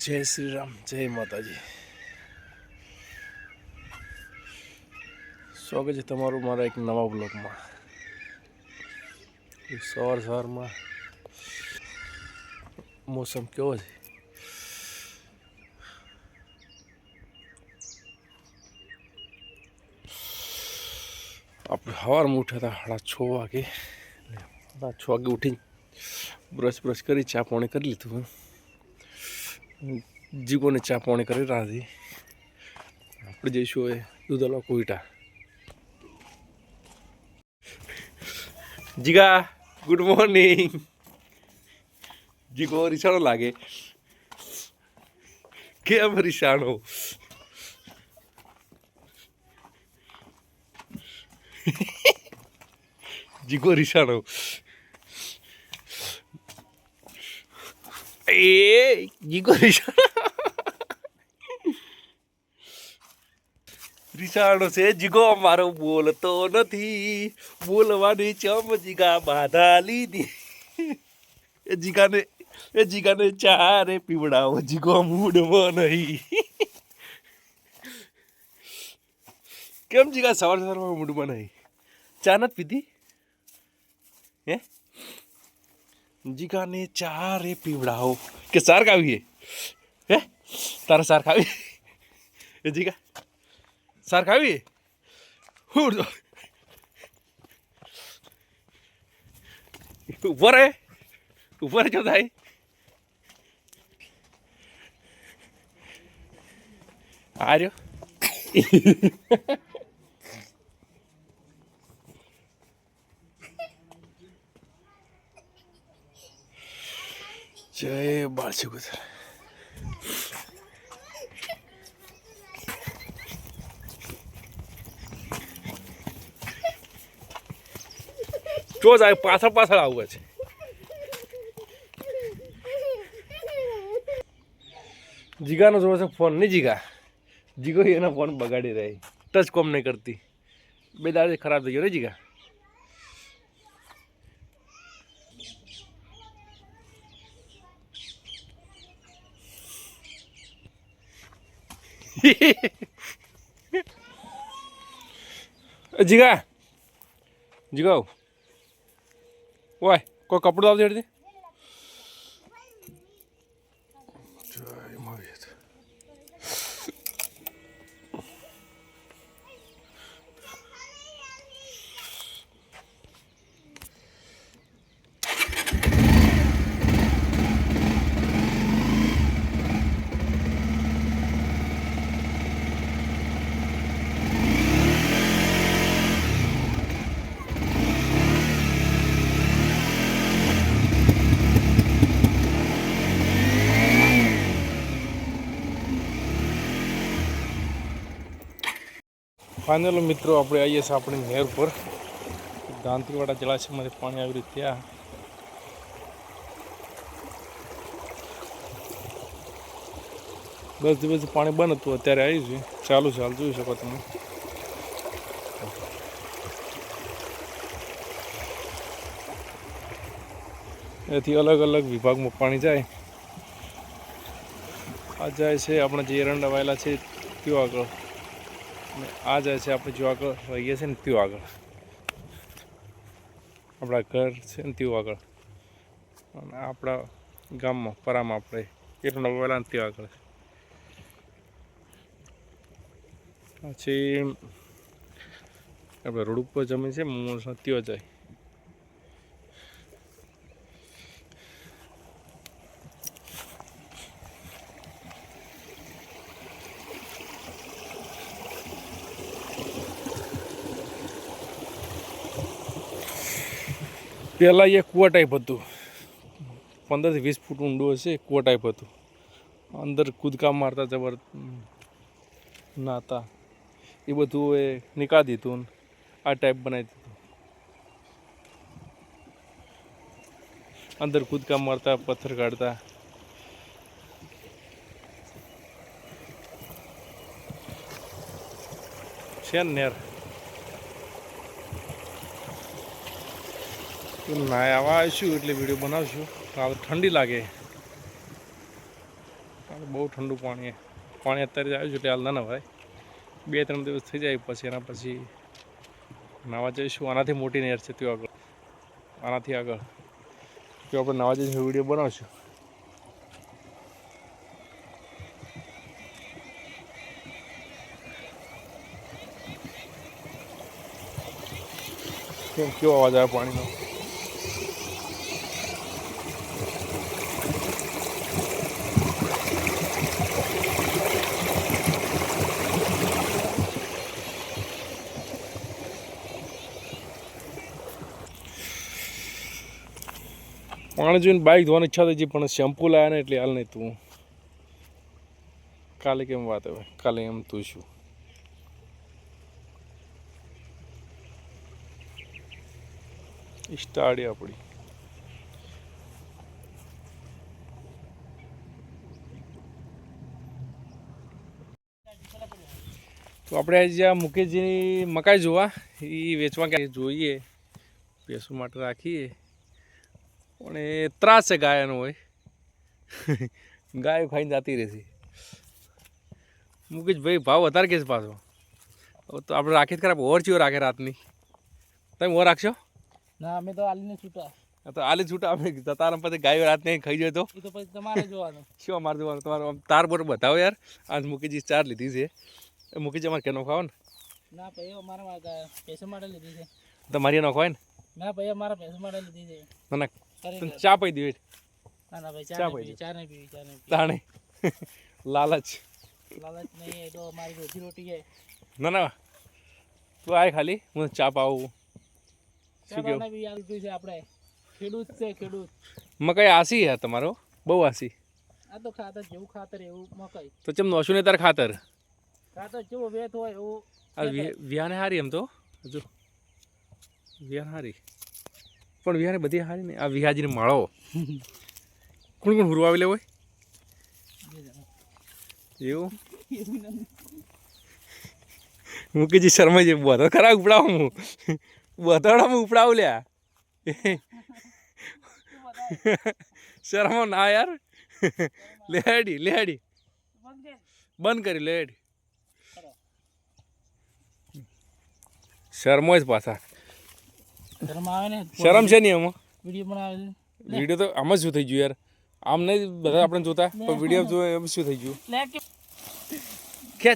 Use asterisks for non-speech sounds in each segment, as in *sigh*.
જય શ્રી રામ, જય માતાજી. સ્વાગત છે તમારું મારા એક નવા બ્લોગમાં સવાર સવારમાં મોસમ કેવો છે? આપણે સવારમાં ઉઠ્યા હતા સાડા છ વાગે. સાડા છ વાગે ઉઠી બ્રશ બ્રશ કરી ચા પાણી કરી લીધું. જીગોને ચા પાણી કરી રાધી. આપણે જઈશું એ દૂધલો કોઈટા જીગા ગુડ મોર્નિંગ જીગો રીસાણો લાગે. કેમ રીસાણો? જીગો રીસાણો. એ જીગો રીસાણો છે જીગો મારો બોલતો નથી બોલવાની ચમ જીગા બાધા લીધી એ જીગાને એ જીગાને ચારે પીવડાવો જીગો મૂડમાં નહીં કેમ જીગા સવાર સવારમાં મૂડમાં નહીં ચા નથી પીધી હે જીગાને ચારે પીવડાવો. કે સાર ખાવીએ હે? તારા સાર ખાવી? એ જીગા, સાર ખાવી? હું ઉપર હે ઉપર જો થાય આ જય બાળસી ગુજરાત જો જાય પાછળ પાછળ આવું છે. જીગાનો જોવે છે ફોન, નહીં જીગા? જીગો એનો ફોન બગાડી રહી. ટચ કોમ નહીં કરતી. બે દાડે ખરાબ થઈ ગયો ને જીગા? જીગા. જીગા ઓય કોઈ કપડું આવતી હતી ફાઇનલ મિત્રો, આપણે આવીએ છીએ આપણી નહેર પર. દાંતીવાડા જળાશયમાંથી પાણી આવી રહ્યું ત્યાં. દસ દિવસ પાણી બંધ હતું, અત્યારે આવી છે ચાલુ છે, હાલ જોઈ શકો તમે. એથી અલગ અલગ વિભાગમાં પાણી જાય. આ જાય છે આપણે જે એરંડા વાયેલા છે તેઓ આગળ. આ જાય છે, આપણે જો આગળ રહીએ છીએ ને ત્યો આગળ. આપણા ઘર છે ને ત્યો આગળ. અને આપણા ગામમાં, પરામાં આપણે એટલું નવાયેલા ને ત્યાં આગળ. પછી આપણે રોડ ઉપર જમીન છે મોસ ત્યો જાય. પહેલાં એ કૂવા ટાઈપ હતું. પંદરથી વીસ ફૂટ ઊંડું હશે કૂવા ટાઈપ હતું. અંદર કૂદકા મારતા જબર નાતા. એ બધું એ નીકાળ દીધું આ ટાઈપ બનાવી દીધું. અંદર કૂદકા મારતા, પથ્થર કાઢતા. છે ને નેર? તો નાય આવા આવીશું એટલે વીડિયો બનાવશું. હાલ ઠંડી લાગે. બહુ ઠંડુ પાણી પાણી અત્યારે આવ્યું છે એટલે હાલ ના નવાય બે ત્રણ દિવસ થઈ જાય પછી, એના પછી નાવા જઈશું. આનાથી મોટી નહેર છે ત્યાં આગળ. આનાથી આગળ. તો આપણે નાવા જઈશું વીડિયો બનાવશું. કેમ, કેવો અવાજ આવે પાણીનો? પાણી જોઈને બાઇક ધોવાની ઈચ્છા થઈ પણ શેમ્પુ લાવ્યા ને એટલે હાલ નહીં તું કાલે કેમ વાત હવે કાલે એમ તું શું સ્ટાડી આપણી તો આપણે આજે આ મુકેશજીની મકાઈ જોવા એ વેચવા ક્યાં જોઈએ. ભેંસો માટે રાખીએ. પણ એ ત્રાસ છે ગાયનો હોય. ગાયો ખાઈને જતી રહેશે મુકેશભાઈ ભાવ વધારે કે છે પાછો? હવે તો આપણે રાખી જ ખરાબ ઓર ચીઓ રાખે રાતની. તમે ઓર રાખશો? ના અમે તો આલીને છૂટા. તો આલી છૂટા અમે જતા પછી ગાયો રાતને ખાઈ જાય તો. પછી તમારે જોવાનું. શું અમારે જોવાનું? તમારો તાર બોર બતાવો યાર. આજ મુકેશજી ચાર લીધી છે. એ મુકેશજી અમારે કેનો ખાવ ને? ના ભાઈ અમારા પૈસા માટે લીધી છે. તમારી એનો ખવાય ને? ના ભાઈ અમારા પૈસા માટે લીધી છે. ના ના. તને ચા પી દીધી? ના ના ભાઈ ચા ચા પીધી. નહીં પીવી ચા નહીં પીવી ચા નહીં તાણે. *laughs* લાલચ. લાલચ નહીં એ તો અમારી રોજી રોટી છે. ના ના. તું આય ખાલી હું ચા પાવું. શું કેવું પાણી બી આ લીધું છે આપણે. ખેડૂત છે ખેડૂત. મકાઈ આસી યાર તમારો? બહુ આસી આ તો ખાતર જેવું ખાતર એવું મકાઈ તો ચમ નોશું ને તાર ખાતર? ખાતર જેવો વેત હોય એવું આ વિ- હારી એમ તો? હજુ. વ્યાન હારી. પણ વિહારે બધી હારી ને. આ વિહાજીની માળો. કોણ કોણ હુરવાવી લે હોય? એવું? મુકેજી શર્મા જે બધો ખરા ઉપડાવું હું બધાડામાં ઉપડાવું લ્યા. શર્મો ના યાર. લેડી લેડી બંધ કરી લેડી શર્મો જ પાછા. શરમ આવે ને? શરમ છે નહીં એમાં વીડિયો બનાવે છે. વીડિયો તો આમ જ શું થઈ ગયું યાર? આમ નહીં બધા આપણે જોતા પણ વીડિયો જોવે એમ શું થઈ ગયું? કે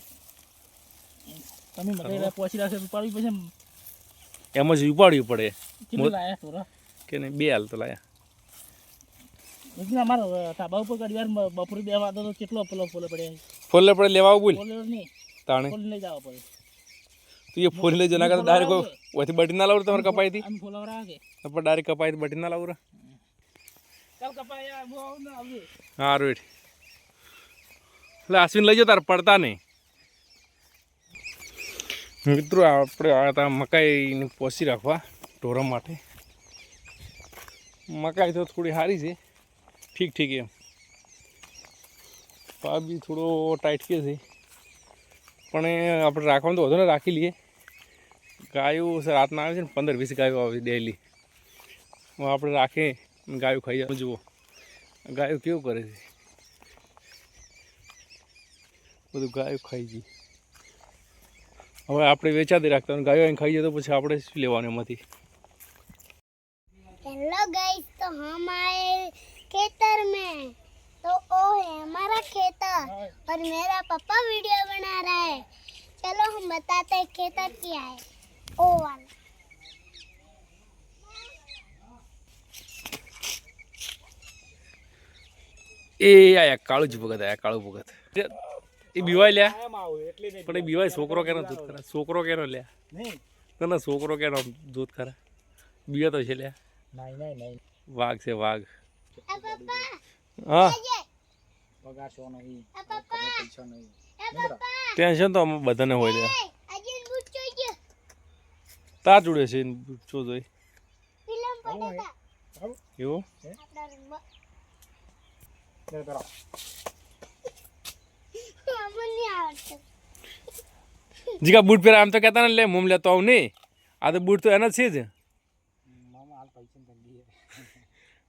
તમે મને પહોંચી રાખશે ઉપાડવી પાડવી પછી એમ જ ઉપાડવી પડે. કે નહીં બે હાલ તો લાયા. લેકિન અમારા ધાબા ઉપર ઘડી વાર બપોરે બે વાગે તો કેટલો ફોલે પડે ફોલે પડે લેવા આવું બોલ. ફોલે નહીં. તાણે. ફોલ લઈ જવા પડે. તું એ ફોન લઈ જના કરતા ડાયરેક્ટ ઓથી બટી ના લાવું તમારે કપાઈ હતી? કે પણ ડાયરેક્ટ કપાઈ બટી ના લાવું હું ને રોઈટ એટલે અશ્વિન લઈ જાઓ તાર પડતા નહીં. મિત્રો આપણે આ તા મકાઈની પોસી રાખવા ઢોરા માટે. મકાઈ તો થોડી સારી છે. ઠીક ઠીક એમ. પા બી થોડો ટાઈટ કે છે. પણ એ આપણે રાખવાનું તો વધુ ને રાખી લઈએ. ગાયો રાતના આવે છે ને પંદર વીસ ગાયો આવે ડેલી આપણે રાખીએ ગાયો ખાઈ જાય જુઓ ગાયો કેવું કરે છે બધું ગાયો ખાઈ ગઈ હવે આપણે વેચાતી રાખતા અને ગાયો અહીં ખાઈ જાય તો પછી આપણે શું લેવાનું એમાંથી हेलो गाइस तो हम आए खेतर में तो ओ है हमारा खेतर और मेरा पापा वीडियो बना रहा है चलो हम बताते हैं खेतर क्या है ઓ વાળો એ આયા કાળું જ ભગત આયા કાળું ભગત. એ બીવાય લ્યા. પણ એ બીવાય છોકરો કેનો દૂધ ખરા છોકરો કેનો લ્યા? ના છોકરો કેનો દૂધ ખરા બીયો તો છે લ્યા. વાઘ છે વાઘ. હા. ટેન્શન તો અમે બધાને હોય ત્યાં તા જોડે છે જો જોઈ. એવો? જીગા બૂટ પહેરા આમ તો કહેતા ને લે મુમ લેતો આવું નહીં. આ તો બૂટ તો એના છે જ.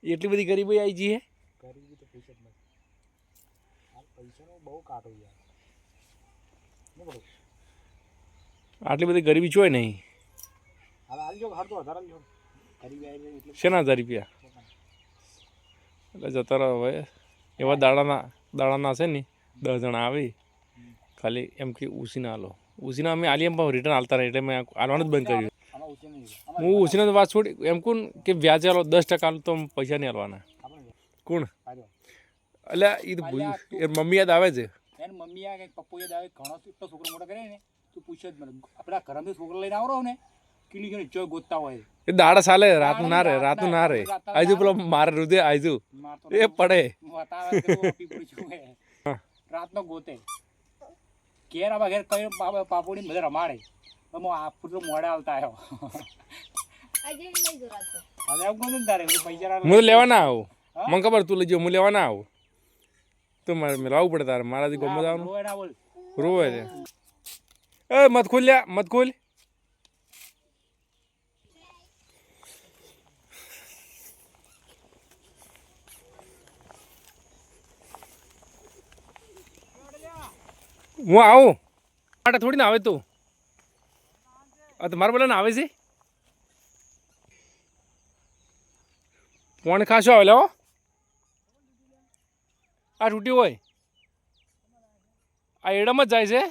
એટલી બધી ગરીબી આવી જઈએ ગરીબી આટલી બધી ગરીબી જોઈ નહીં. શેના હજાર રૂપિયા? એટલે જતા રહો હવે. એવા દાડાના દાડાના છે ને દસ જણા આવી. ખાલી એમ કે ઉસીના આલો. ઉસીના અમે આલી એમ રિટર્ન આલતા રહે એટલે મેં આલવાનું જ બંધ કર્યું. હું ઉસીને વાત છોડી એમ કોણ કે વ્યાજ હાલો દસ ટકા આલો તો પૈસા નહીં હાલવાના કોણ? એટલે એ તો એ મમ્મી યાદ આવે છે? મમ્મી આ કંઈક પપ્પુ યાદ આવે ઘણો છોકરો મોટો કરે ને તું પૂછ્યો જ મને. આપણા ઘરમાં છોકરો લઈને આવરો ને કિલી જોઈ ગોતતા હોય. એ દાડા સાલે રાતનું ના રે રાતનું ના રે. આજુ પેલો મારે રુદે આજુ એ પડે. રાતનો ગોતે. ઘેર આવા ઘેર કઈ પાપોડી બધા રમાડે. મો આ પુત્ર મોડા આવતા આવ્યો હવે કહું ને તારે પૈસા હું લેવા ના આવું. મને ખબર તું લઈ હું લેવા ના આવું. તું મારે મેં પડે તારે. મારાથી ગમો જવાનું. રોય ના બોલ. રોવે છે. એ મત ખોલ મત ખોલ. હું આવું. માટે થોડી ના આવે તું. મારા બોલા આવે છે. પોણ ખાશો આવે હો આ તૂટી હોય. આ એડામાં જ જાય છે.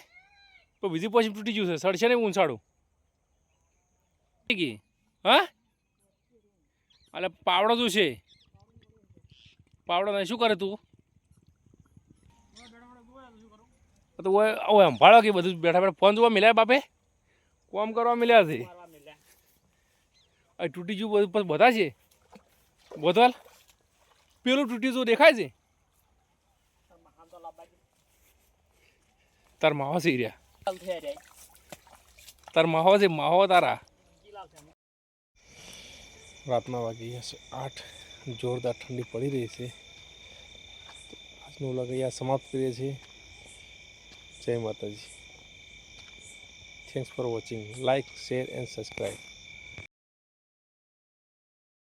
તો બીજી પછી તૂટી ગયું છે. સડશે ને ઊંચાડું. ગઈ હા? એટલે પાવડો શું છે પાવડો નહીં, શું કરે તું? તો ઓય ઓય સંભાળો કે બધું બેઠા બેઠા ફોન જોવા મિલ્યા બાપે? કોમ કરવા મિલ્યા છે? આ તૂટી ગયું બધું પછી બધા છે? બોધવાલ પેલું તૂટી તો દેખાય છે? તાર માહો છે રહ્યા તાર માહો છે માહો તારા. રાતના વાગી હશે આઠ. જોરદાર ઠંડી પડી રહી છે. આજનું લગ અહીંયા સમાપ્ત કરીએ છીએ. જય માતાજી. Thanks for watching like share and subscribe